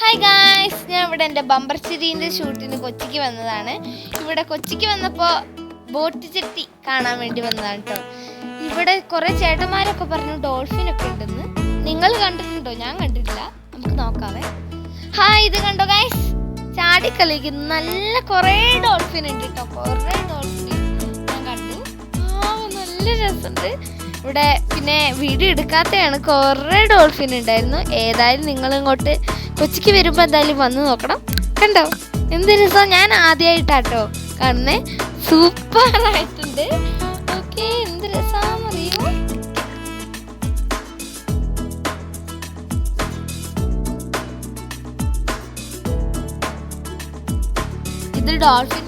Hi guys ഞാൻ ഇവിടെ എന്റെ ബമ്പർ ചിരീന്റെ ഷൂട്ടിന് കൊച്ചിക്ക് വന്നതാണ്. ഇവിടെ കൊച്ചിക്ക് വന്നപ്പോൾ ബോട്ട് ചെട്ടി കാണാൻ വേണ്ടി വന്നതാണ് കേട്ടോ ഇവിടെ കുറേ ചേട്ടന്മാരൊക്കെ പറഞ്ഞു ഡോൾഫിനൊക്കെ ഉണ്ടെന്ന്. നിങ്ങൾ കണ്ടിട്ടുണ്ടോ? ഞാൻ കണ്ടിട്ടില്ല. നമുക്ക് നോക്കാവേ. ഹായ് ഇത് കണ്ടോ ഗായ്സ് ചാടിക്കളിക്കുന്നു. നല്ല കുറേ ഡോൾഫിൻ ഉണ്ട് കേട്ടോ കുറേ രസമുണ്ട് ഇവിടെ പിന്നെ വീഡിയോ എടുക്കാത്തതാണ് കുറേ ഡോൾഫിൻ ഉണ്ടായിരുന്നു. ഏതായാലും നിങ്ങൾ ഇങ്ങോട്ട് കൊച്ചിക്ക് വരുമ്പോൾ എന്തായാലും വന്ന് നോക്കണം. കണ്ടോ? എന്ത് രസം. ഞാൻ ആദ്യമായിട്ടാട്ടോ കാണുന്നേ. സൂപ്പർ ആയിട്ടുണ്ട് ഓക്കെ എന്ത് രസാന്നറിയോ ഇത് ഡോൾഫിൻ